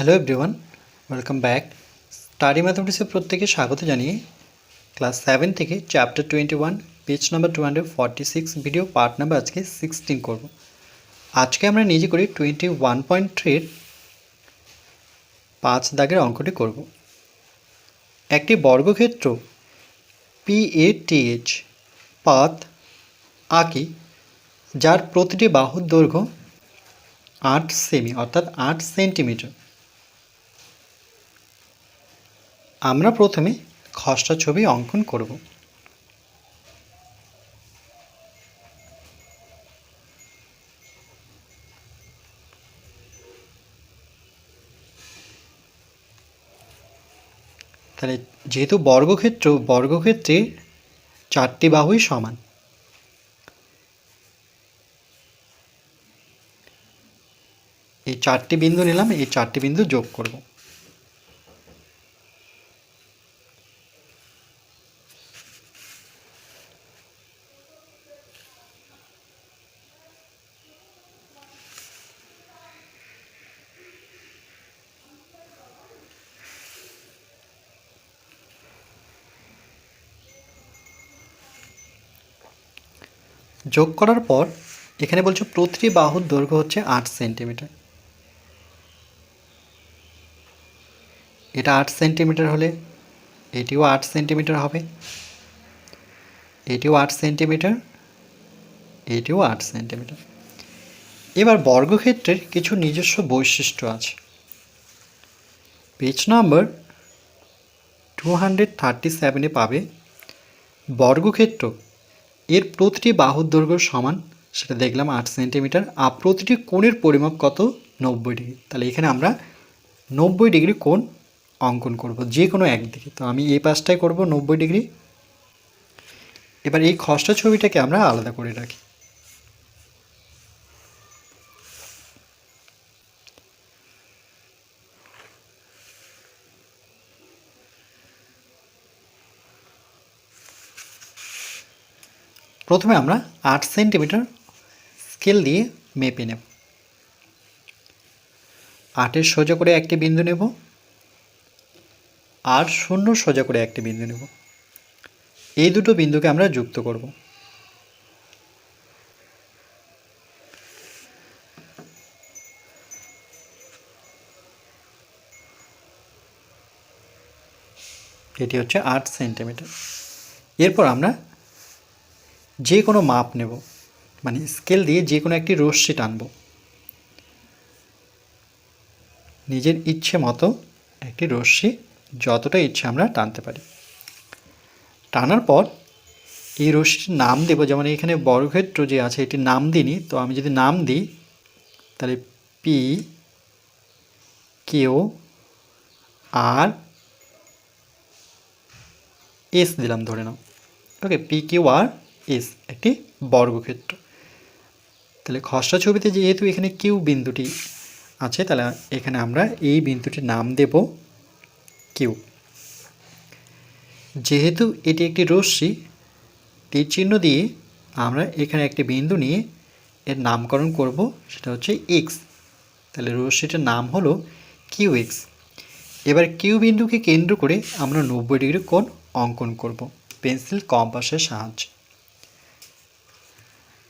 Hello everyone welcome back study ম্যাথমেটিক্সে প্রত্যেকে স্বাগত জানিয়ে ক্লাস সেভেন থেকে chapter twenty one page number two hundred forty six video part number আজকে sixteen করব। আজকে আমরা নিজে করি টোয়েন্টি ওয়ান পয়েন্ট থ্রির পাঁচ দাগের অঙ্কটি করব। একটি বর্গক্ষেত্র পি এ টি এইচ পাত আঁকি, যার প্রতিটি বাহুর দৈর্ঘ্য আট সেমি, অর্থাৎ আট সেন্টিমিটার। আমরা প্রথমে খসড়া ছবি অঙ্কন করব। তাহলে যেহেতু বর্গক্ষেত্র, বর্গক্ষেত্রে চারটি বাহুই সমান। এই চারটি বিন্দু নিলাম, এই চারটি বিন্দু যোগ করব। যোগ করার পর, এখানে বলছো প্রতিটি বাহুর দৈর্ঘ্য হচ্ছে আট সেন্টিমিটার। এটা আট সেন্টিমিটার হলে এটিও আট সেন্টিমিটার হবে। এটিও আট সেন্টিমিটার, এটিও আট সেন্টিমিটার। এবার বর্গক্ষেত্রের কিছু নিজস্ব বৈশিষ্ট্য আছে। Page number two hundred thirty সেভেনে পাবে বর্গক্ষেত্র এর প্রতিটি বাহুর দৈর্ঘ্য সমান, সেটা দেখলাম আট সেন্টিমিটার। আর প্রতিটি কোণের পরিমাপ কত? নব্বই ডিগ্রি। তাহলে এখানে আমরা নব্বই ডিগ্রি কোণ অঙ্কন করব, যে কোনো একদিকে। তো আমি এই পাশটায় করব নব্বই ডিগ্রি। এবার এই খসড়া ছবিটাকে আমরা আলাদা করে রাখি। প্রথমে আমরা আট সেন্টিমিটার স্কেল দিয়ে মেপে নেব। আটের সোজা করে একটি বিন্দু নেব। আর শূন্য সোজা করে একটি বিন্দু নেব। এই দুটো বিন্দুকে আমরা যুক্ত করব। এটি হচ্ছে আট সেন্টিমিটার। এরপর আমরা যে কোনো মাপ নেব। মানে স্কেল দিয়ে যে কোনো একটি রশ্মি টানব। নিজের ইচ্ছে মতো একটি রশ্মি যতটা ইচ্ছে আমরা টানতে পারি। টানার পর এই রশ্মিটির নাম দেবো। যেমন এখানে বর্গক্ষেত্র যে আছে, এটির নাম দিইনি। তো আমি যদি নাম দিই, তাহলে পি কেও আর এস দিলাম ধরে নাও। Okay P Q R S একটি বর্গক্ষেত্র। তাহলে খসড়া ছবিতে যেহেতু এখানে কিউ বিন্দুটি আছে, তাহলে এখানে আমরা এই বিন্দুটির নাম দেব কিউ। যেহেতু এটি একটি রশ্মি, তীর চিহ্ন দিয়ে আমরা এখানে একটি বিন্দু নিয়ে এর নামকরণ করব, সেটা হচ্ছে এক্স তাহলে রশ্মিটার নাম হলো কিউ এক্স। এবার কিউ বিন্দুকে কেন্দ্র করে আমরা নব্বই ডিগ্রি কোণ অঙ্কন করব, পেন্সিল কম্পাসের সাহায্যে।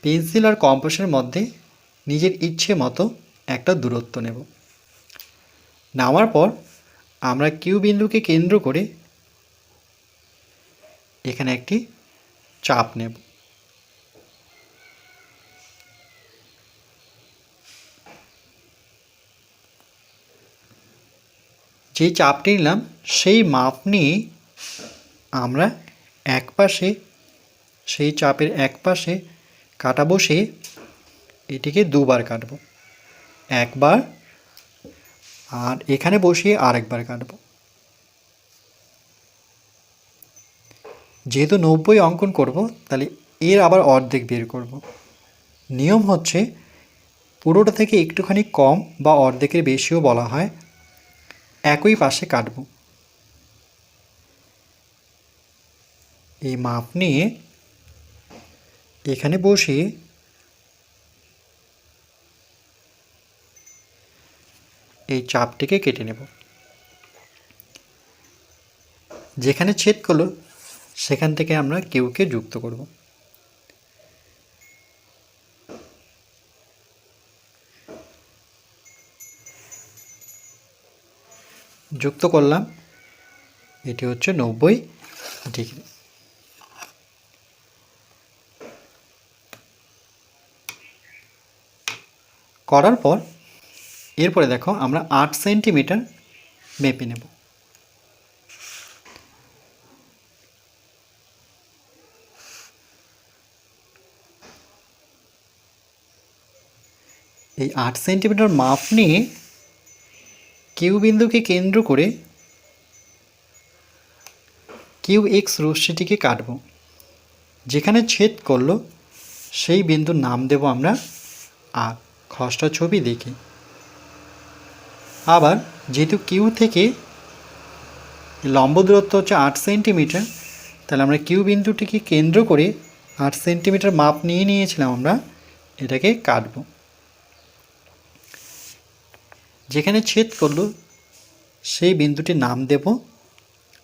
পেন্সিল আর কম্পাসের মধ্যে নিজের ইচ্ছে মতো একটা দূরত্ব নেব। নামার পর আমরা কিউ বিন্দুকে কেন্দ্র করে এখানে একটি চাপ নেব। যেই চাপটি নিলাম, সেই মাপ নিয়ে আমরা এক পাশে সেই চাপের এক পাশে কাটা বসে এটিকে দুবার কাটব। একবার আর এখানে বসিয়ে আরেকবার কাটব। যেহেতু নব্বই অঙ্কন করব, তাহলে এর আবার অর্ধেক বের করব। নিয়ম হচ্ছে পুরোটা থেকে একটুখানি কম বা অর্ধেকের বেশিও বলা হয়, একই পাশে কাটব। এই মাপ নিয়ে এখানে বসে। এই চাপটিকে কেটে নেব। যেখানে ছেদ করল, সেখান থেকে আমরা কেউকে যুক্ত করব। যুক্ত করলাম, এটি হচ্ছে নব্বই ডিগ্রি। করার পর এরপরে দেখো আমরা আট সেন্টিমিটার মেপে নেব। এই আট সেন্টিমিটার মাপ নিয়ে কিউ বিন্দুকে কেন্দ্র করে কিউ এক্স রশ্মিটিকে কাটব। যেখানে ছেদ করল, সেই বিন্দুর নাম দেব আমরা আর খসড়া ছবি দেখে। আবার যেহেতু কিউ থেকে লম্ব দূরত্ব হচ্ছে আট সেন্টিমিটার, তাহলে আমরা কিউ বিন্দুটিকে কেন্দ্র করে আট সেন্টিমিটার মাপ নিয়ে নিয়েছিলাম আমরা, এটাকে কাটব। যেখানে ছেদ করল, সেই বিন্দুটির নাম দেব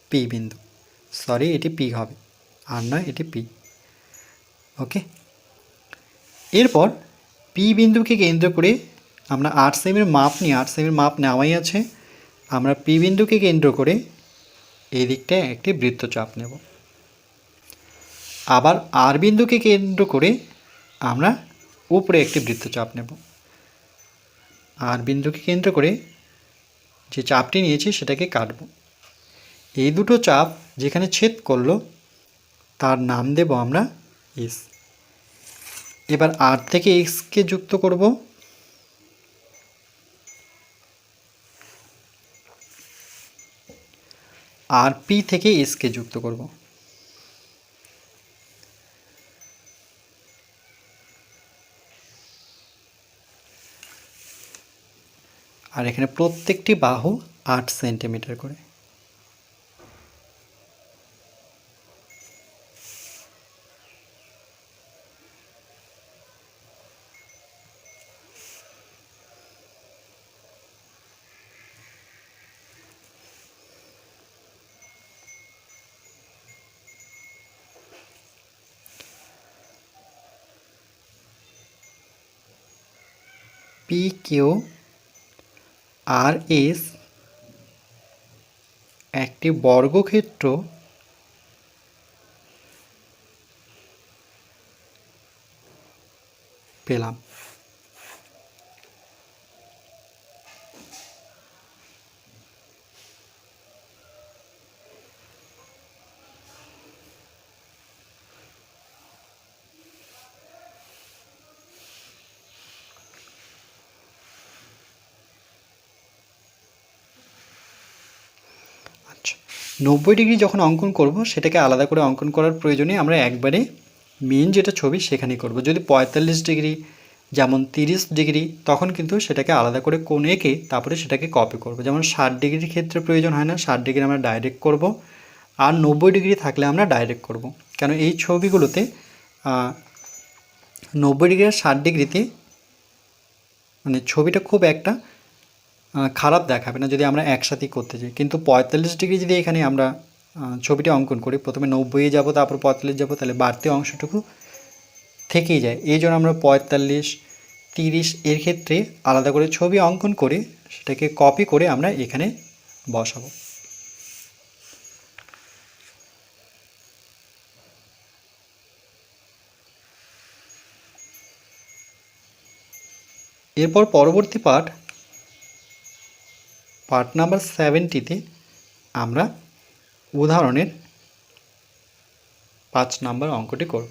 পি বিন্দু। সরি এটি পি হবে, আর নয় এটি পি ওকে এরপর পি বিন্দুকে কেন্দ্র করে আমরা আট সেমের মাপ নিই আট সেমের মাপ নেওয়াই আছে। আমরা পি বিন্দুকে কেন্দ্র করে এই দিকটায় একটি বৃত্তচাপ নেব। আবার আর বিন্দুকে কেন্দ্র করে আমরা উপরে একটি বৃত্তচাপ নেব। আর বিন্দুকে কেন্দ্র করে যে চাপটি নিয়েছি সেটাকে কাটব। এই দুটো চাপ যেখানে ছেদ করল, তার নাম দেব আমরা এস এবার আর থেকে এক্সকে যুক্ত করব। আর পি থেকে এসকে যুক্ত করব। আর এখানে প্রত্যেকটি বাহু আট সেন্টিমিটার করে। পি কিউ আর এস একটি বর্গক্ষেত্র পেলাম। নব্বই ডিগ্রি যখন অঙ্কন করব, সেটাকে আলাদা করে অঙ্কন করার প্রয়োজনে আমরা একবারে মেন যেটা ছবি সেখানেই করব। যদি পঁয়তাল্লিশ ডিগ্রি, যেমন তিরিশ ডিগ্রি, তখন কিন্তু সেটাকে আলাদা করে কোন এঁকে তারপরে সেটাকে কপি করব। যেমন ষাট ডিগ্রির ক্ষেত্রে প্রয়োজন হয় না, ষাট ডিগ্রি আমরা ডাইরেক্ট করব, আর নব্বই ডিগ্রি থাকলে আমরা ডাইরেক্ট করব। কেন এই ছবিগুলোতে নব্বই ডিগ্রি আর ষাট ডিগ্রিতে মানে ছবিটা খুব একটা খারাপ দেখাবে না যদি আমরা একসাথেই করতে যাই। কিন্তু পঁয়তাল্লিশ ডিগ্রি যদি এখানে আমরা ছবিটা অঙ্কন করি, প্রথমে নব্বইয়ে যাব, তারপর পঁয়তাল্লিশ যাব, তাহলে বাড়তি অংশটুকু থেকেই যায়। এই জন্য আমরা পঁয়তাল্লিশ, তিরিশ এর ক্ষেত্রে আলাদা করে ছবি অঙ্কন করে সেটাকে কপি করে আমরা এখানে বসাবো। এরপর পরবর্তী পার্ট পার্ট নাম্বার সেভেন্টিতে আমরা উদাহরণের পাঁচ নাম্বার অঙ্কটি করব।